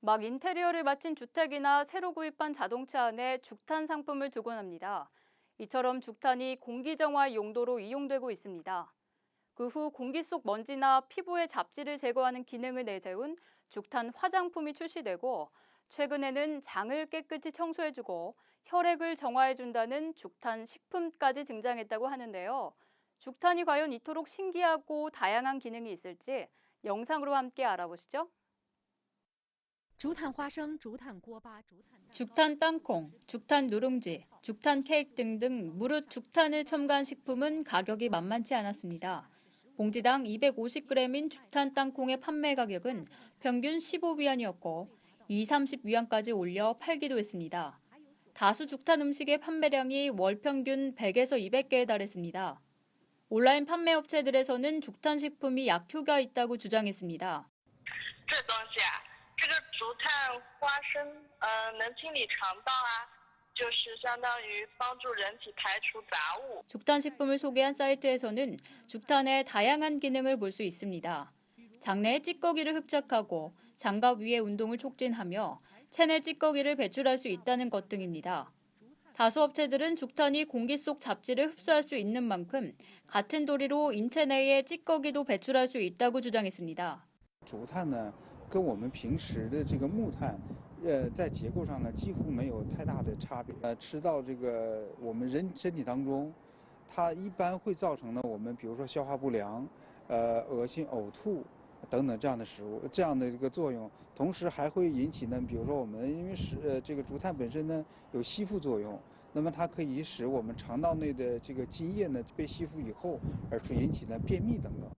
막 인테리어를 마친 주택이나 새로 구입한 자동차 안에 죽탄 상품을 두곤 합니다. 이처럼 죽탄이 공기정화 용도로 이용되고 있습니다. 그 후 공기 속 먼지나 피부의 잡지를 제거하는 기능을 내세운 죽탄 화장품이 출시되고 최근에는 장을 깨끗이 청소해주고 혈액을 정화해준다는 죽탄 식품까지 등장했다고 하는데요. 죽탄이 과연 이토록 신기하고 다양한 기능이 있을지 영상으로 함께 알아보시죠. 죽탄 땅콩, 죽탄 누룽지, 죽탄 케이크 등등 무릇 죽탄을 첨가한 식품은 가격이 만만치 않았습니다. 봉지당 250g인 죽탄 땅콩의 판매 가격은 평균 15위안이었고 2, 30위안까지 올려 팔기도 했습니다. 다수 죽탄 음식의 판매량이 월 평균 100에서 200개에 달했습니다. 온라인 판매 업체들에서는 죽탄 식품이 약효가 있다고 주장했습니다. 这东西啊，这个竹炭花生，呃，能清理肠道啊，就是相当于帮助人体排除杂物。 죽탄 식품을 소개한 사이트에서는 죽탄의 다양한 기능을 볼 수 있습니다. 장내에 찌꺼기를 흡착하고 장갑 위의 운동을 촉진하며 체내 찌꺼기를 배출할 수 있다는 것 등입니다. 다수 업체들은 죽탄이 공기 속 잡지를 흡수할 수 있는 만큼 같은 도리로 인체 내에 찌꺼기도 배출할 수 있다고 주장했습니다. 竹炭呢， 跟我们平时的这个木炭，呃，在结构上呢几乎没有太大的差别。呃，吃到这个我们人身体当中，它一般会造成呢我们比如说消化不良，呃，恶心、呕吐等等这样的食物这样的一个作用，同时还会引起呢，比如说我们因为是呃这个竹炭本身呢有吸附作用。那么它可以使我们肠道内的这个津液呢被吸附以后，而是引起呢便秘等等。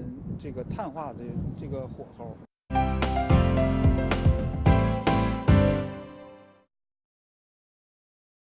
这个碳化的这个火候。